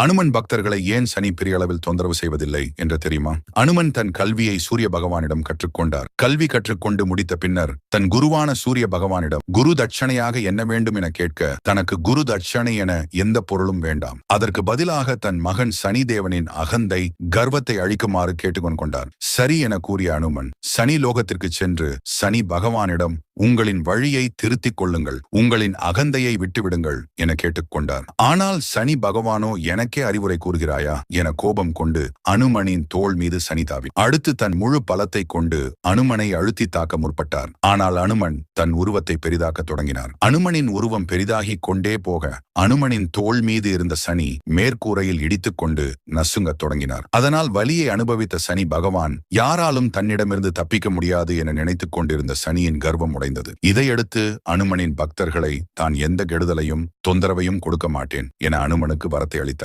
அனுமன் பக்தர்களை ஏன் சனி பெரிய அளவில் தொந்தரவு செய்வதில்லை என்று தெரியுமா? அனுமன் தன் கல்வியை சூரிய பகவானிடம் கற்றுக்கொண்டார். கல்வி கற்றுக்கொண்டு முடித்த பின்னர் தன் குருவான சூரிய பகவானிடம் குரு தட்சணையாக என்ன வேண்டும் என கேட்க தனக்கு குரு தட்சணை என எந்த பொருளும் வேண்டாம். அதற்கு பதிலாக தன் மகன் சனி தேவனின் அகந்தை கர்வத்தை அழிக்குமாறு கேட்டுக்கொண்டு கொண்டார். சரி என கூறிய அனுமன் சனி லோகத்திற்கு சென்று சனி பகவானிடம் உங்களின் வழியை திருத்திக் கொள்ளுங்கள் உங்களின் அகந்தையை விட்டுவிடுங்கள் என கேட்டுக்கொண்டார். ஆனால் சனி பகவானோ என எனக்கே அறிவுரை கூறுகிறாயா? என கோபம் கொண்டு அனுமனின் தோள் மீது சனிதாவின் அடுத்து தன் முழு பலத்தை கொண்டு அனுமனை அழுத்தி தாக்க முற்பட்டார். ஆனால் அனுமன் தன் உருவத்தை பெரிதாக்க தொடங்கினார். அனுமனின் உருவம் பெரிதாகிக் கொண்டே போக அனுமனின் தோள் மீது இருந்த சனி மேற்கூரையில் இடித்துக் கொண்டு நசுங்கத் தொடங்கினார். அதனால் வலியை அனுபவித்த சனி பகவான் யாராலும் தன்னிடமிருந்து தப்பிக்க முடியாது என நினைத்துக் கொண்டிருந்த சனியின் கர்வம் உடைந்தது. இதையடுத்து அனுமனின் பக்தர்களை தான் எந்த கெடுதலையும் தொந்தரவையும் கொடுக்க மாட்டேன் என அனுமனுக்கு வரத்தை அளித்தார்.